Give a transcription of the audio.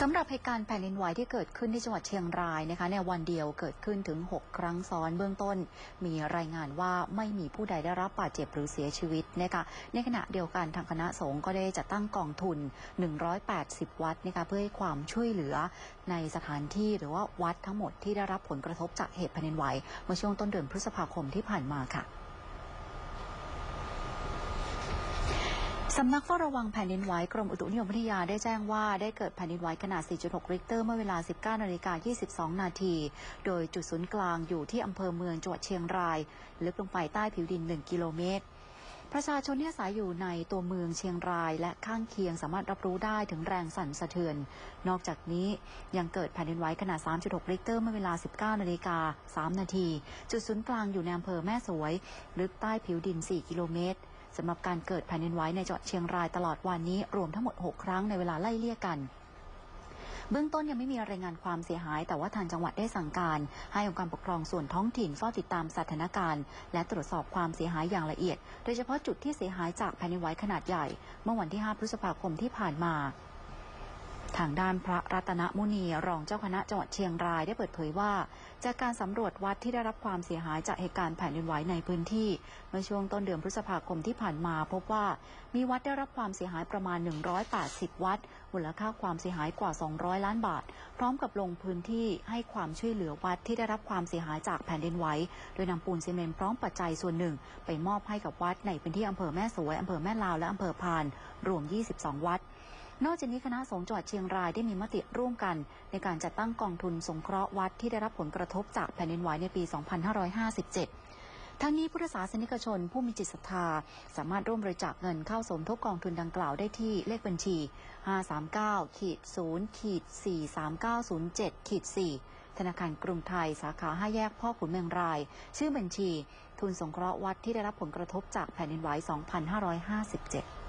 สำหรับเหตุการณ์แผ่นดินไหวที่เกิดขึ้นที่จังหวัดเชียงรายนะคะในวันเดียวเกิดขึ้นถึง 6 ครั้งซ้อนเบื้องต้น มีรายงานว่าไม่มีผู้ใดได้รับบาดเจ็บหรือเสียชีวิตนะคะในขณะเดียวกันทางคณะสงฆ์ก็ได้จัดตั้งกองทุน 180 วัดนะคะเพื่อให้ความช่วยเหลือในสถานที่หรือว่าวัดทั้งหมดที่ได้รับผลกระทบจากเหตุแผ่นดินไหวเมื่อช่วงต้นเดือนพฤษภาคมที่ผ่านมาค่ะ สำนักเฝ้าระวังแผ่นดินไหวกรมอุตุนิยมวิทยาได้แจ้งว่าได้เกิดแผ่นดินไหวขนาด 4.6 ริกเตอร์เมื่อเวลา 19นาฬิกา22 นาที โดยจุดศูนย์กลางอยู่ที่อำเภอเมืองจังหวัดเชียงราย ลึกลงไปใต้ผิวดิน 1 กิโลเมตร ประชาชนที่อาศัยอยู่ในตัวเมืองเชียงราย และข้างเคียงสามารถรับรู้ได้ถึงแรงสั่นสะเทือน นอกจากนี้ยังเกิดแผ่นดินไหวขนาด 3.6 ริกเตอร์เมื่อเวลา 19นาฬิกา3นาที จุดศูนย์กลางอยู่ในอำเภอแม่สวย ลึกใต้ผิวดิน 4 กิโลเมตร สำหรับการเกิดแผ่นดินไหวในจังหวัดเชียงรายตลอดวันนี้รวมทั้งหมด 6 ครั้งในเวลาไล่เลี่ยกันเบื้องต้นยังไม่มีรายงานความเสียหาย แต่ว่าทางจังหวัดได้สั่งการ ให้องค์การปกครองส่วนท้องถิ่นเฝ้าติดตามสถานการณ์ และตรวจสอบความเสียหายอย่างละเอียด โดยเฉพาะจุดที่เสียหายจากแผ่นดินไหวขนาดใหญ่ เมื่อวันที่ 5 พฤษภาคมที่ผ่านมา ทางด้านพระรัตนมุนีรองเจ้าคณะจังหวัดเชียงรายได้เปิดเผยว่า จากการสำรวจวัดที่ได้รับความเสียหายจากเหตุการณ์แผ่นดินไหวในพื้นที่เมื่อช่วงต้นเดือนพฤษภาคมที่ผ่านมาพบว่ามีวัดได้รับความเสียหายประมาณ 180 วัดมูลค่าความเสียหายกว่า 200 ล้านบาท พร้อมกับลงพื้นที่ให้ความช่วยเหลือวัดที่ได้รับความเสียหายจากแผ่นดินไหวโดยนำปูนซีเมนต์พร้อมปัจจัยส่วนหนึ่ง ไปมอบให้กับวัดในพื้นที่อำเภอแม่สวยอำเภอแม่ลาวและอำเภอพาน รวม 22 วัด นอกจากนี้คณะสงฆ์จังหวัดเชียงรายได้มีมติร่วมกัน ในการจัดตั้งกองทุนสงเคราะห์วัดที่ได้รับผลกระทบจากแผ่นดินไหวในปี 2557ทั้งนี้พุทธศาสนิกชนผู้มีจิตศรัทธา สามารถร่วมบริจาคเงินเข้าสมทบกองทุนดังกล่าวได้ที่เลขบัญชี 539ขีด0ขีด43907ขีด4ธนาคารกรุงไทยสาขา5แยกพ่อขุนเมืองราย ชื่อบัญชี ทุนสงเคราะห์วัดที่ได้รับผลกระทบจากแผ่นดินไหว 2557